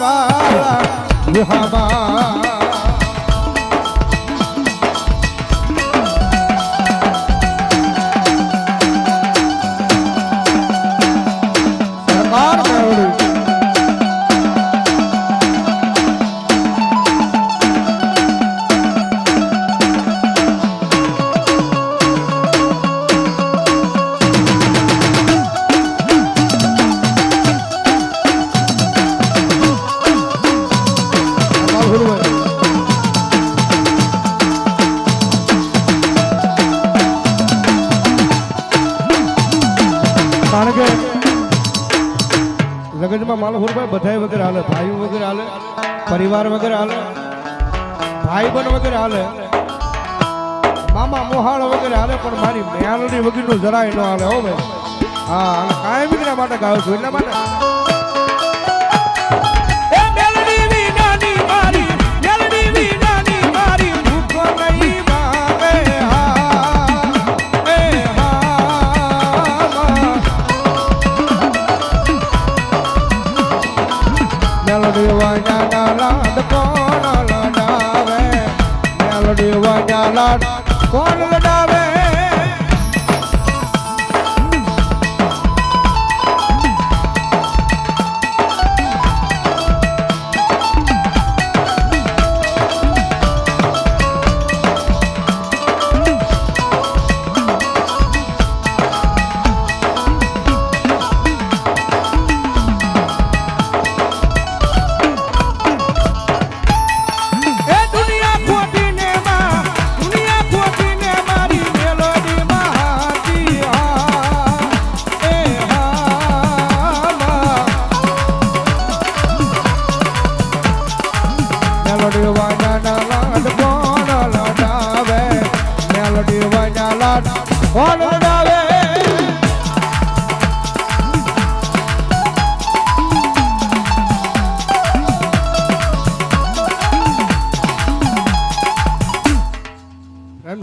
વાળા લગનમાં માલહુરભાઈ બધાય વગર હાલે ભાઈ વગર હાલે, પરિવાર વગર હાલે ભાઈ બન વગર હાલે, મામા મોહાળ વગર હાલે, પણ મારી મેલડી વગરનું જરાય ન હાલે, હો ભાઈ. હા કાયમ માટે ગાયો છું, એટલા માટે. લાડ કોણ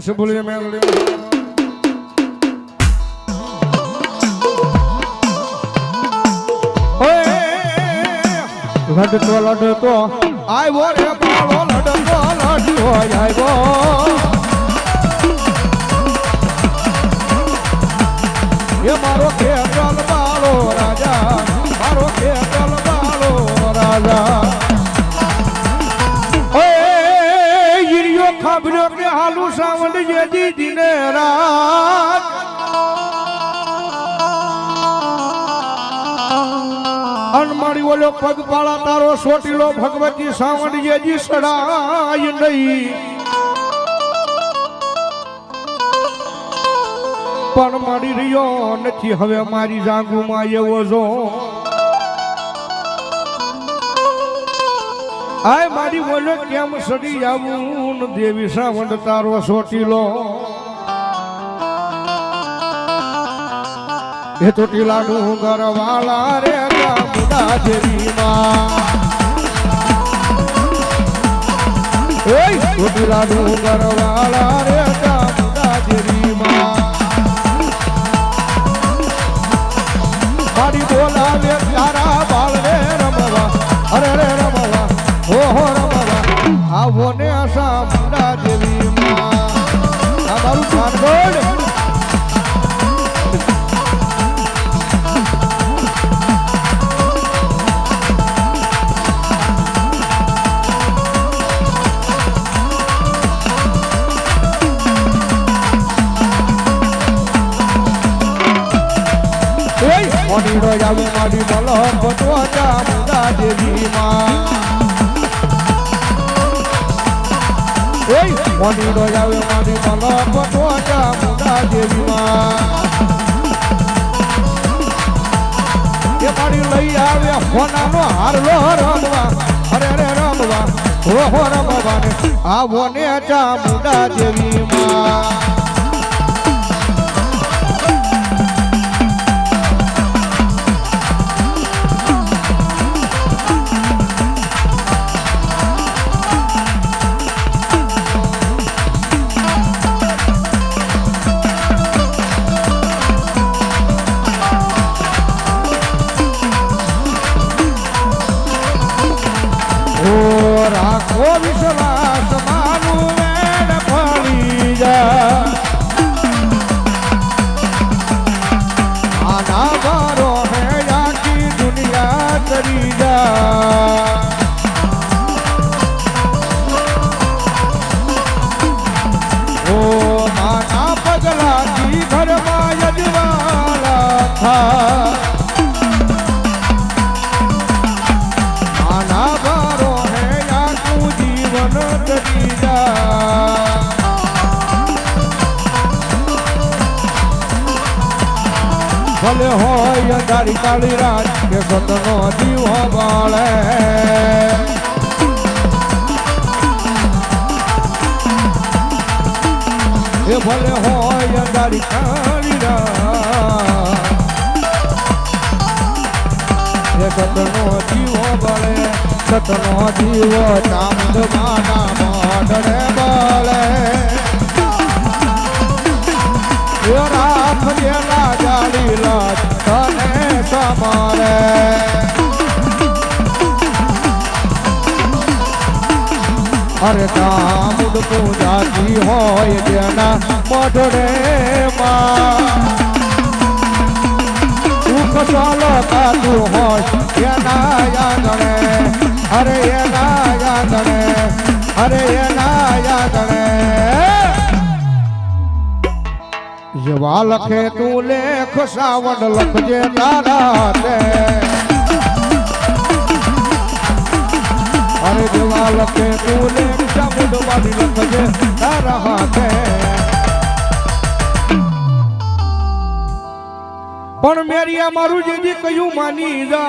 શું બોલીએ મેલોડી લડતો લડતો. આવ્યો રે બાળો લડતો લડતો આવ્યો અનમારી ઓલો પગ પાળા તારો સોટીલો ભગવતી સાવંડ જે જી સડાય નહીં. પણ મળી રહ્યો નથી, હવે મારી જાંગુમાં એવો જો. આય મારી બોલો કેમ સડી આવું દેવી સાવંડ, તારો સોટીલો. એ ચોટીલા ટીલાનું ગરવાલા રે ગામડા દેવી માં ચોટીલા ટીલાનું ગરવાલા રે ગામડા દેવીમાં મારી આવે મારી મલો પટવા જા મુંડા દેવી માં. રોજ આવે મારી મલો પટવા ચામુંડા દેવી માં. એ લઈ આવે હોનાનો હારલો રમવા. અરે રે રમવા. હો હો રમવા ને આવો ને ચામુંડા દેવી ભલે હોય અંધારી કાળી રાત કે સતનો દીવો બાળે એ ભલે હોય અંધારી કાળી રાત એ સતનો દીવો બળે સતનો દીવો ચાંદ માના મોઢડે બળે રાખ જેલા અરે તામુડ પૂજાતી હોય જેના મોઢડે માં. સુખ ચાલો કાતું હોય એના યાદણે અરે એના યાદણે અરે એના યાદણે જેવા લખે તું લેખ સાવણ લખજે તારા તું લેખ સાવણ વાળી લખજે તારા હાથે પણ મેરી આ મારું જે જે કયું માની જા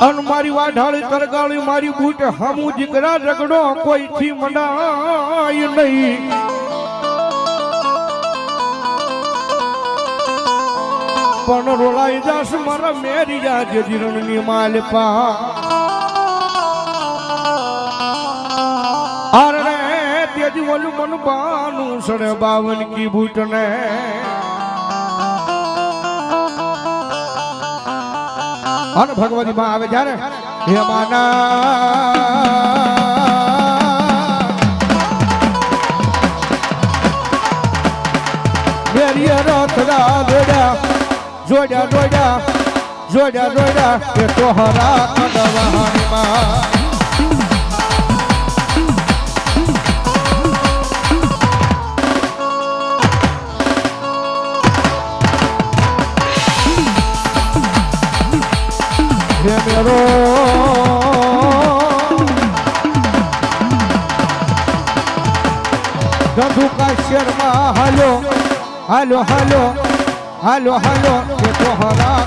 અન મારી વાઢાળી કરગાળી મારી બૂટ હમું જીકરા રગડો કોઈથી મનાય નહીં પણ રોલાઈ જાસ મારા મેરી જા ની માલ પા. અરે તેજી ઓલું મન બાનું સડે બાવન કી ભૂટને અને ભગવતી માં આવે જ્યારે, હે માના. મેરી રથડા જોડ્યા જોડ્યા જોડ્યા જોડ્યા જોડ્યા કે તોહરા હરા માં હે મેરો ધંધુકા શેરમાં હાલો હાલો હાલો હાલો હાલો. કે તોહરા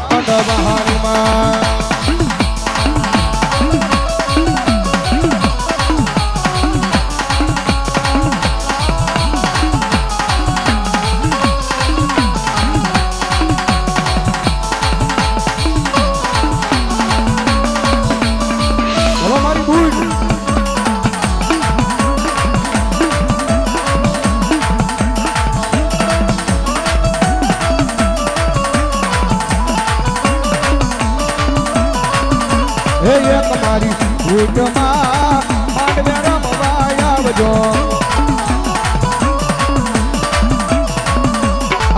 હે એક મારી બુડમાં માંડવે રમવા આવજો.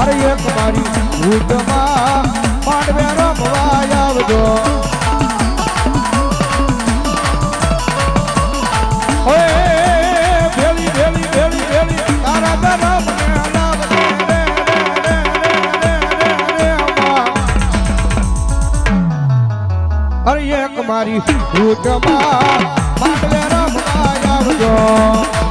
અરે એક મારી બુડમાં માંડવે રમવા આવજો. મારી રૂટમાં માટલે રમવા આવજો.